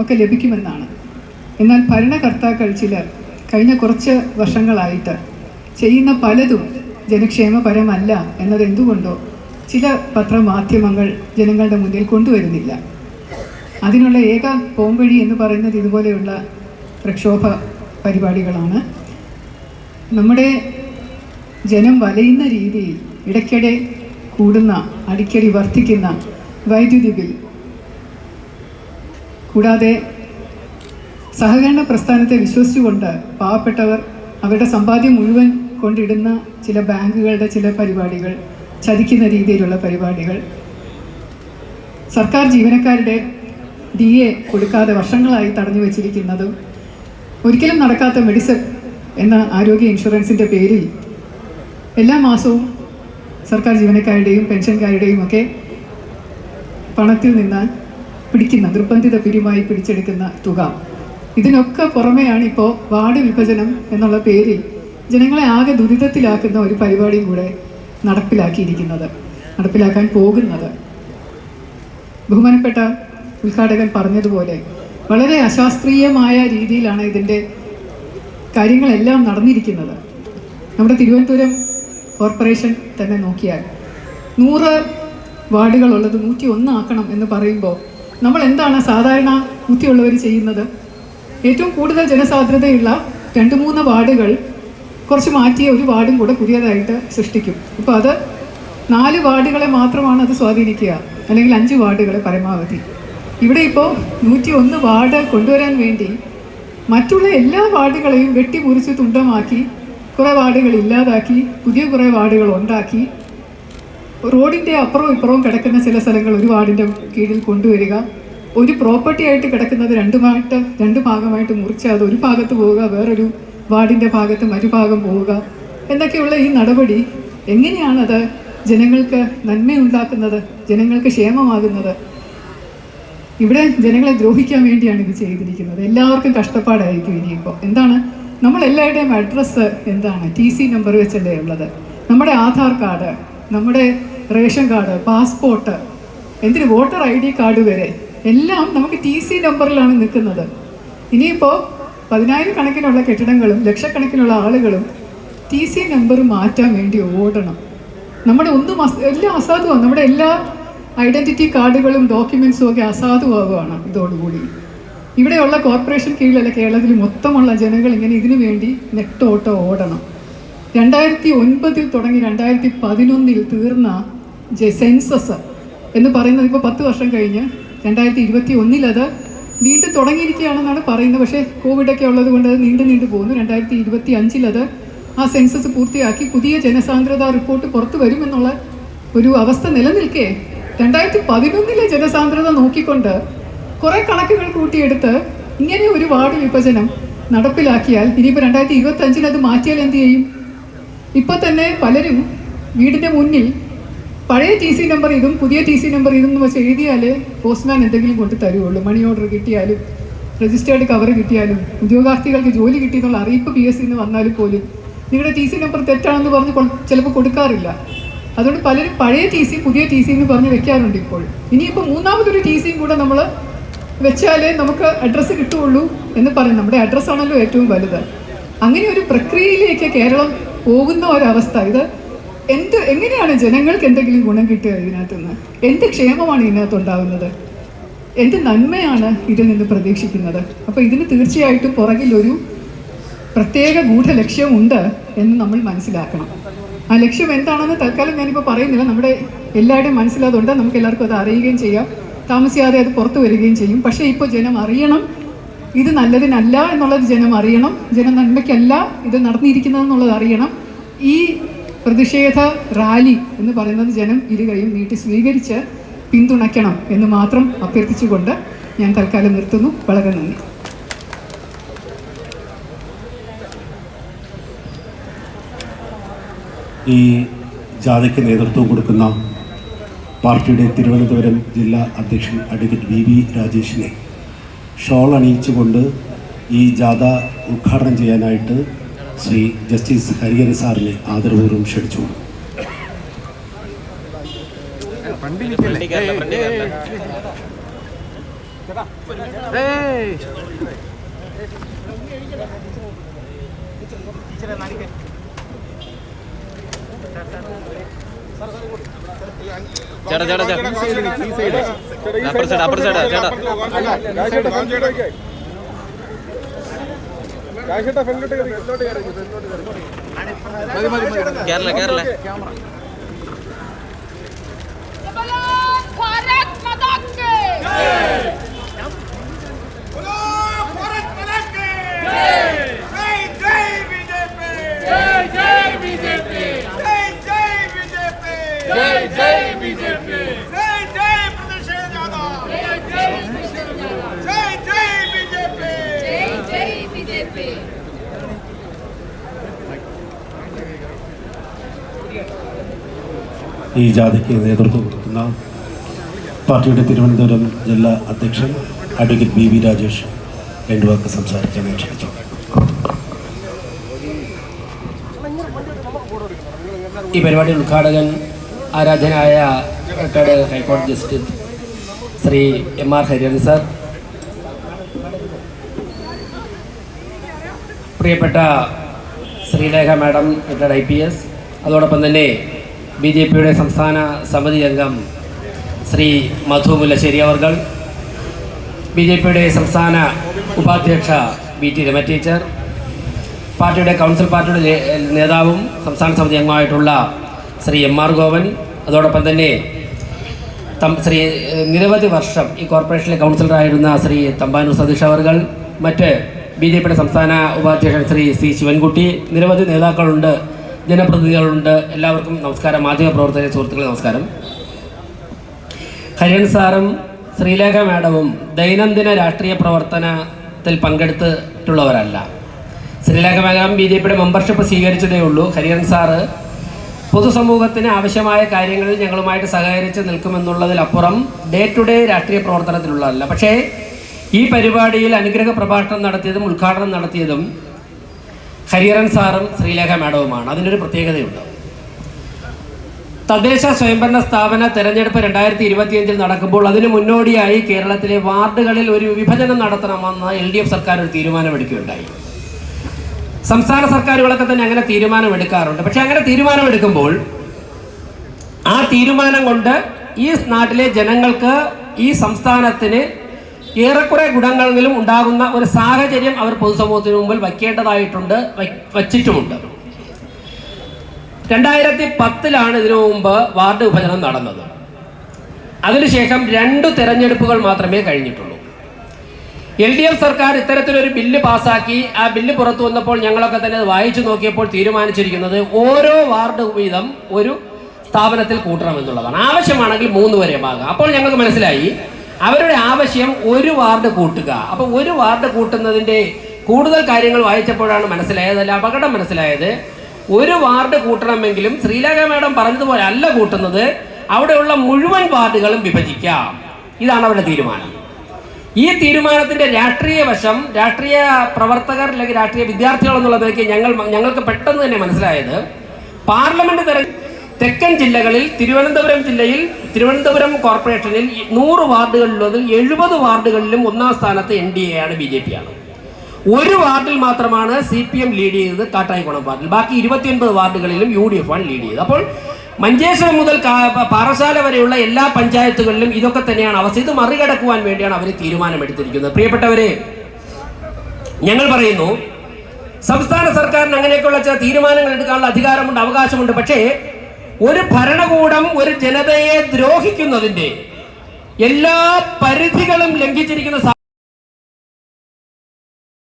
ഒക്കെ ലഭിക്കുമെന്നാണ്. എന്നാൽ ഭരണകർത്താക്കൾ ചിലർ കഴിഞ്ഞ കുറച്ച് വർഷങ്ങളായിട്ട് ചെയ്യുന്ന പലതും ജനക്ഷേമപരമല്ല എന്നത് എന്തുകൊണ്ടോ ചില പത്രമാധ്യമങ്ങൾ ജനങ്ങളുടെ മുന്നിൽ കൊണ്ടുവരുന്നില്ല. അതിനുള്ള ഏക പോംവഴി എന്ന് പറയുന്നത് ഇതുപോലെയുള്ള പ്രക്ഷോഭ പരിപാടികളാണ്. നമ്മുടെ ജനം വലയുന്ന രീതിയിൽ ഇടയ്ക്കിടെ കൂടുന്ന അടിക്കടി വർദ്ധിക്കുന്ന വൈദ്യുതി ബിൽ കൂടാതെ സഹകരണ പ്രസ്ഥാനത്തെ വിശ്വസിച്ചുകൊണ്ട് പാവപ്പെട്ടവർ അവരുടെ സമ്പാദ്യം മുഴുവൻ കൊണ്ടിടുന്ന ചില ബാങ്കുകളുടെ ചില പരിപാടികൾ ചതിക്കുന്ന രീതിയിലുള്ള പരിപാടികൾ. സർക്കാർ ജീവനക്കാരുടെ ഡി എ കൊടുക്കാതെ വർഷങ്ങളായി തടഞ്ഞു വച്ചിരിക്കുന്നതും ഒരിക്കലും നടക്കാത്ത മെഡിസൺ എന്ന ആരോഗ്യ ഇൻഷുറൻസിന്റെ പേരിൽ എല്ലാ മാസവും സർക്കാർ ജീവനക്കാരുടെയും പെൻഷൻകാരുടെയും ഒക്കെ പണത്തിൽ നിന്ന് പിടിക്കുന്ന നിർബന്ധിത പിരിമായി പിടിച്ചെടുക്കുന്ന തുക. ഇതിനൊക്കെ പുറമെയാണ് ഇപ്പോൾ വാർഡ് വിഭജനം എന്നുള്ള പേരിൽ ജനങ്ങളെ ആകെ ദുരിതത്തിലാക്കുന്ന ഒരു പരിപാടിയും കൂടെ നടപ്പിലാക്കിയിരിക്കുന്നത് നടപ്പിലാക്കാൻ പോകുന്നത്. ബഹുമാനപ്പെട്ട ഉദ്ഘാടകൻ പറഞ്ഞതുപോലെ വളരെ അശാസ്ത്രീയമായ രീതിയിലാണ് ഇതിന്റെ കാര്യങ്ങളെല്ലാം നടന്നിരിക്കുന്നത്. നമ്മുടെ തിരുവനന്തപുരം കോർപ്പറേഷൻ തന്നെ നോക്കിയാൽ നൂറ് വാർഡുകളുള്ളത് നൂറ്റി ഒന്ന് ആക്കണം എന്ന് പറയുമ്പോൾ നമ്മൾ എന്താണ് സാധാരണ ബുദ്ധിയുള്ളവർ ചെയ്യുന്നത്? ഏറ്റവും കൂടുതൽ ജനസാന്ദ്രതയുള്ള രണ്ട് മൂന്ന് വാർഡുകൾ കുറച്ച് മാറ്റിയ ഒരു വാർഡും കൂടെ പുതിയതായിട്ട് സൃഷ്ടിക്കും. അപ്പോൾ അത് നാല് വാർഡുകളെ മാത്രമാണ് അത് സ്വാധീനിക്കുക. അല്ലെങ്കിൽ അഞ്ച് വാർഡുകളെ പരമാവധി. ഇവിടെ ഇപ്പോൾ നൂറ്റി ഒന്ന് വാർഡ് കൊണ്ടുവരാൻ വേണ്ടി മറ്റുള്ള എല്ലാ വാർഡുകളെയും വെട്ടിമുറിച്ച് തുണ്ടമാക്കി കുറേ വാർഡുകൾ ഇല്ലാതാക്കി പുതിയ കുറേ വാർഡുകൾ ഉണ്ടാക്കി റോഡിന്റെ അപ്പുറവും ഇപ്പുറവും കിടക്കുന്ന ചില സ്ഥലങ്ങൾ ഒരു വാർഡിന്റെ കീഴിൽ കൊണ്ടുവരിക. ഒരു പ്രോപ്പർട്ടി ആയിട്ട് കിടക്കുന്നത് രണ്ടുമായിട്ട് രണ്ട് ഭാഗമായിട്ട് മുറിച്ച് അത് ഒരു ഭാഗത്ത് പോവുക വേറൊരു വാർഡിന്റെ ഭാഗത്ത് മറുഭാഗം പോവുക. എന്നൊക്കെയുള്ള ഈ നടപടി എങ്ങനെയാണത് ജനങ്ങൾക്ക് നന്മയുണ്ടാക്കുന്നത് ജനങ്ങൾക്ക് ക്ഷേമമാകുന്നത്? ഇവിടെ ജനങ്ങളെ ദ്രോഹിക്കാൻ വേണ്ടിയാണ് ഇത് ചെയ്തിരിക്കുന്നത്. എല്ലാവർക്കും കഷ്ടപ്പാടായിരിക്കും ഇനിയിപ്പോൾ എന്താണ്? നമ്മളെല്ലാവരുടെയും അഡ്രസ്സ് എന്താണ്? ടി സി നമ്പർ വെച്ചല്ലേ ഉള്ളത്. നമ്മുടെ ആധാർ കാർഡ്. നമ്മുടെ റേഷൻ കാർഡ് പാസ്പോർട്ട് എന്തിന് വോട്ടർ ഐ ഡി കാർഡ് വരെ എല്ലാം നമുക്ക് ടി സി നമ്പറിലാണ് നിൽക്കുന്നത്. ഇനിയിപ്പോൾ പതിനായിരക്കണക്കിനുള്ള കെട്ടിടങ്ങളും ലക്ഷക്കണക്കിനുള്ള ആളുകളും ടി സി നമ്പർ മാറ്റാൻ വേണ്ടി ഓടണം. നമ്മുടെ ഒന്നും അസ- എല്ലാം അസാധുവാണ് നമ്മുടെ എല്ലാ ഐഡന്റിറ്റി കാർഡുകളും ഡോക്യുമെൻസും ഒക്കെ അസാധുവാകുവാണ് ഇതോടുകൂടി. ഇവിടെയുള്ള കോർപ്പറേഷൻ കീഴിലല്ല കേരളത്തിൽ മൊത്തമുള്ള ജനങ്ങൾ ഇങ്ങനെ ഇതിനു വേണ്ടി നെട്ടോട്ടോ ഓടണം. രണ്ടായിരത്തി ഒൻപതിൽ തുടങ്ങി രണ്ടായിരത്തി പതിനൊന്നിൽ തീർന്ന ജെ സെൻസസ് എന്ന് പറയുന്നത് ഇപ്പോൾ പത്ത് വർഷം കഴിഞ്ഞ് രണ്ടായിരത്തി ഇരുപത്തി ഒന്നിലത് വീണ്ടും തുടങ്ങിയിരിക്കുകയാണെന്നാണ് പറയുന്നത്. പക്ഷേ കോവിഡൊക്കെ ഉള്ളത് കൊണ്ട് അത് നീണ്ടു നീണ്ടു പോകുന്നു. രണ്ടായിരത്തി ഇരുപത്തി അഞ്ചിലത് ആ സെൻസസ് പൂർത്തിയാക്കി പുതിയ ജനസാന്ദ്രത റിപ്പോർട്ട് പുറത്തു വരുമെന്നുള്ള ഒരു അവസ്ഥ നിലനിൽക്കെ രണ്ടായിരത്തി പതിനൊന്നിലെ ജനസാന്ദ്രത നോക്കിക്കൊണ്ട് കുറേ കണക്കുകൾ കൂട്ടിയെടുത്ത് ഇങ്ങനെ ഒരു വാർഡ് വിഭജനം നടപ്പിലാക്കിയാൽ ഇനിയിപ്പോൾ രണ്ടായിരത്തി ഇരുപത്തി അഞ്ചിൽ അത് മാറ്റിയാൽ എന്ത് ചെയ്യും? ഇപ്പൊ തന്നെ പലരും വീടിന്റെ മുന്നിൽ പഴയ ടി സി നമ്പർ ഇതും പുതിയ ടി സി നമ്പർ ഇതും എന്ന് വെച്ച് എഴുതിയാൽ പോസ്റ്റ്മാൻ എന്തെങ്കിലും കൊണ്ട് തരുള്ളൂ മണി ഓർഡർ കിട്ടിയാലും രജിസ്റ്റേർഡ് കവർ കിട്ടിയാലും ഉദ്യോഗാർത്ഥികൾക്ക് ജോലി കിട്ടിയെന്നുള്ള അറിയിപ്പ് പി എസ് സിന്ന് വന്നാലും പോലും നിങ്ങളുടെ ടി സി നമ്പർ തെറ്റാണെന്ന് പറഞ്ഞ് ചിലപ്പോൾ കൊടുക്കാറില്ല. അതുകൊണ്ട് പലരും പഴയ ടി സി പുതിയ ടി സി എന്ന് പറഞ്ഞ് വെക്കാറുണ്ട് ഇപ്പോൾ. ഇനിയിപ്പോൾ മൂന്നാമതൊരു ടി സിയും കൂടെ നമ്മൾ വെച്ചാലേ നമുക്ക് അഡ്രസ്സ് കിട്ടുകയുള്ളൂ എന്ന് പറയും. നമ്മുടെ അഡ്രസ്സാണല്ലോ ഏറ്റവും വലുത്. അങ്ങനെ ഒരു പ്രക്രിയയിലേക്ക് കേരളം പോകുന്ന ഒരവസ്ഥ. ഇത് എന്ത് എങ്ങനെയാണ് ജനങ്ങൾക്ക് എന്തെങ്കിലും ഗുണം കിട്ടുക ഇതിനകത്തുനിന്ന്? എന്ത് ക്ഷേമമാണ് ഇതിനകത്ത് ഉണ്ടാകുന്നത് എന്ത് നന്മയാണ് ഇതിൽ നിന്ന് പ്രതീക്ഷിക്കുന്നത്? അപ്പോൾ ഇതിന് തീർച്ചയായിട്ടും പുറകിലൊരു പ്രത്യേക ഗൂഢലക്ഷ്യമുണ്ട് എന്ന് നമ്മൾ മനസ്സിലാക്കണം. ആ ലക്ഷ്യം എന്താണെന്ന് തൽക്കാലം ഞാനിപ്പോൾ പറയുന്നില്ല. നമ്മുടെ എല്ലാവരുടെയും മനസ്സിലാതുകൊണ്ട് നമുക്ക് എല്ലാവർക്കും അത് അറിയുകയും ചെയ്യാം. താമസിയാതെ അത് പുറത്തു വരികയും ചെയ്യും. പക്ഷേ ഇപ്പോൾ ജനം അറിയണം. ഇത് നല്ലതിനല്ല എന്നുള്ളത് ജനം അറിയണം. ജനം നന്മയ്ക്കല്ല ഇത് നടന്നിരിക്കുന്നതെന്നുള്ളത് അറിയണം. ഈ പ്രതിഷേധ റാലി എന്ന് പറയുന്നത് ജനം ഇരു കൈയും നീട്ടി സ്വീകരിച്ച് പിന്തുണയ്ക്കണം എന്ന് മാത്രം അഭ്യർത്ഥിച്ചുകൊണ്ട് ഞാൻ തൽക്കാലം നിർത്തുന്നു. വളരെ നന്ദി. ഈ ജാഥയ്ക്ക് നേതൃത്വം കൊടുക്കുന്ന പാർട്ടിയുടെ തിരുവനന്തപുരം ജില്ലാ അധ്യക്ഷൻ അഡ്വക്കേറ്റ് വി വി രാജേഷിനെ ഷോൾ അണിയിച്ചുകൊണ്ട് ഈ ജാഥ ഉദ്ഘാടനം ചെയ്യാനായിട്ട് ശ്രീ ജസ്റ്റിസ് ഹരിഹര സാറിനെ ആദരപൂർവം ക്ഷണിച്ചു. ചേട്ടാ ചേട്ടാ ചേട്ടാ. അപ്പുറം സൈഡ് അപ്പുറം സൈഡ്. ചേട്ടാ. കേരള കേരള भारत माता के ഈ ജാഥയ്ക്ക് നേതൃത്വം കൊടുക്കുന്ന പാർട്ടിയുടെ തിരുവനന്തപുരം ജില്ലാ അധ്യക്ഷൻ അഡ്വക്കേറ്റ് ബി വി രാജേഷ് രണ്ടു സംസാരിക്കാൻ ക്ഷണിച്ചു. ഈ പരിപാടി ഉദ്ഘാടകൻ ആരാധനായ റിട്ടയർഡ് ഹൈക്കോടതി justice Shri M R Hariharan sir. പ്രിയപ്പെട്ട Sreelekha madam retired I P S. അതോടൊപ്പം തന്നെ ബി ജെ പിയുടെ സംസ്ഥാന സമിതി അംഗം ശ്രീ മധു മുല്ലശ്ശേരി അവർകൾ ബി ജെ പിയുടെ സംസ്ഥാന ഉപാധ്യക്ഷ ബി ടി രമ ടീച്ചർ പാർട്ടിയുടെ കൗൺസിൽ പാർട്ടിയുടെ നേതാവും സംസ്ഥാന സമിതി അംഗമായിട്ടുള്ള ശ്രീ എം ആർ ഗോവൻ അതോടൊപ്പം തന്നെ തം ശ്രീ നിരവധി വർഷം ഈ കോർപ്പറേഷനിലെ കൗൺസിലറായിരുന്ന ശ്രീ തമ്പാനൂർ സതീഷ് അവർകൾ മറ്റ് ബി ജെ പിയുടെ സംസ്ഥാന ഉപാധ്യക്ഷൻ ശ്രീ സി ശിവൻകുട്ടി നിരവധി നേതാക്കളുണ്ട് ജനപ്രതിനിധികളുണ്ട്. എല്ലാവർക്കും നമസ്കാരം. മാധ്യമ പ്രവർത്തക സുഹൃത്തുക്കളെ നമസ്കാരം. ഹരിയൻ സാറും ശ്രീലേഖ മാഡവും ദൈനംദിന രാഷ്ട്രീയ പ്രവർത്തനത്തിൽ പങ്കെടുത്തിട്ടുള്ളവരല്ല. ശ്രീലേഖ മാഡം ബി ജെ പിയുടെ മെമ്പർഷിപ്പ് സ്വീകരിച്ചതേ ഉള്ളൂ. ഹരിയൻ സാറ് പൊതുസമൂഹത്തിന് ആവശ്യമായ കാര്യങ്ങളിൽ ഞങ്ങളുമായിട്ട് സഹകരിച്ച് നിൽക്കുമെന്നുള്ളതിലപ്പുറം ഡേ ടു ഡേ രാഷ്ട്രീയ പ്രവർത്തനത്തിലുള്ളതല്ല. പക്ഷേ ഈ പരിപാടിയിൽ അനുഗ്രഹ പ്രഭാഷണം നടത്തിയതും ഉദ്ഘാടനം നടത്തിയതും ഹരിഹരൻ സാറും ശ്രീലേഖ മാഡവുമാണ്. അതിനൊരു പ്രത്യേകതയുണ്ട്. തദ്ദേശ സ്വയംഭരണ സ്ഥാപന തെരഞ്ഞെടുപ്പ് രണ്ടായിരത്തി ഇരുപത്തിയഞ്ചിൽ നടക്കുമ്പോൾ അതിന് മുന്നോടിയായി കേരളത്തിലെ വാർഡുകളിൽ ഒരു വിഭജനം നടത്തണമെന്ന് എൽ ഡി എഫ് സർക്കാർ ഒരു തീരുമാനമെടുക്കുകയുണ്ടായി. സംസ്ഥാന സർക്കാരുകളൊക്കെ തന്നെ അങ്ങനെ തീരുമാനമെടുക്കാറുണ്ട്. പക്ഷെ അങ്ങനെ തീരുമാനമെടുക്കുമ്പോൾ ആ തീരുമാനം കൊണ്ട് ഈ നാട്ടിലെ ജനങ്ങൾക്ക് ഈ സംസ്ഥാനത്തിന് ഏറെക്കുറെ ഗുണങ്ങളെങ്കിലും ഉണ്ടാകുന്ന ഒരു സാഹചര്യം അവർ പൊതുസമൂഹത്തിന് മുമ്പിൽ വയ്ക്കേണ്ടതായിട്ടുണ്ട് വയ്- വച്ചിട്ടുമുണ്ട്. രണ്ടായിരത്തി പത്തിലാണ് ഇതിനു മുമ്പ് വാർഡ് വിഭജനം നടന്നത്. അതിനുശേഷം രണ്ട് തെരഞ്ഞെടുപ്പുകൾ മാത്രമേ കഴിഞ്ഞിട്ടുള്ളൂ. എൽ ഡി എഫ് സർക്കാർ ഇത്തരത്തിലൊരു ബില്ല് പാസാക്കി ആ ബില്ല് പുറത്തു വന്നപ്പോൾ ഞങ്ങളൊക്കെ തന്നെ വായിച്ചു നോക്കിയപ്പോൾ തീരുമാനിച്ചിരിക്കുന്നത് ഓരോ വാർഡ് വീതം ഒരു സ്ഥാപനത്തിൽ കൂട്ടണം എന്നുള്ളതാണ്. ആവശ്യമാണെങ്കിൽ മൂന്ന് വരെ ഭാഗം അപ്പോൾ ഞങ്ങൾക്ക് മനസ്സിലായി അവരുടെ ആവശ്യം ഒരു വാർഡ് കൂട്ടുക. അപ്പോൾ ഒരു വാർഡ് കൂട്ടുന്നതിന്റെ കൂടുതൽ കാര്യങ്ങൾ വായിച്ചപ്പോഴാണ് മനസ്സിലായത് അല്ല അപകടം മനസ്സിലായത്. ഒരു വാർഡ് കൂട്ടണമെങ്കിലും ശ്രീലേഖ മാഡം പറഞ്ഞതുപോലെ അല്ല കൂട്ടുന്നത് അവിടെയുള്ള മുഴുവൻ വാർഡുകളും വിഭജിക്കാം. ഇതാണ് അവരുടെ തീരുമാനം. ഈ തീരുമാനത്തിന്റെ രാഷ്ട്രീയ വശം രാഷ്ട്രീയ പ്രവർത്തകർ അല്ലെങ്കിൽ രാഷ്ട്രീയ വിദ്യാർത്ഥികൾ എന്നുള്ള നിലയ്ക്ക് ഞങ്ങൾ ഞങ്ങൾക്ക് പെട്ടെന്ന് തന്നെ മനസ്സിലായത് പാർലമെന്റ് തെര തെക്കൻ ജില്ലകളിൽ തിരുവനന്തപുരം ജില്ലയിൽ തിരുവനന്തപുരം കോർപ്പറേഷനിൽ നൂറ് വാർഡുകളിലുള്ളതിൽ എഴുപത് വാർഡുകളിലും ഒന്നാം സ്ഥാനത്ത് എൻ ഡി എ ആണ് ബി ജെ പി ആണ് ഒരു വാർഡിൽ മാത്രമാണ് സി പി എം ലീഡ് ചെയ്തത് കാട്ടായിക്കുളം വാർഡിൽ. ബാക്കി ഇരുപത്തിയൊൻപത് വാർഡുകളിലും യു ഡി എഫ് ആണ് ലീഡ് ചെയ്തത്. അപ്പോൾ മഞ്ചേശ്വരം മുതൽ പാറശാല വരെയുള്ള എല്ലാ പഞ്ചായത്തുകളിലും ഇതൊക്കെ തന്നെയാണ് അവസ്ഥ. ഇത് മറികടക്കുവാൻ വേണ്ടിയാണ് അവർ തീരുമാനമെടുത്തിരിക്കുന്നത്. പ്രിയപ്പെട്ടവരെ ഞങ്ങൾ പറയുന്നു സംസ്ഥാന സർക്കാരിന് അങ്ങനെയൊക്കെയുള്ള ചില തീരുമാനങ്ങൾ എടുക്കാനുള്ള അധികാരമുണ്ട് അവകാശമുണ്ട്. പക്ഷേ ഒരു ഭരണകൂടം ഒരു ജനതയെ ദ്രോഹിക്കുന്നതിന്റെ എല്ലാ പരിധികളും ലംഘിച്ചിരിക്കുന്ന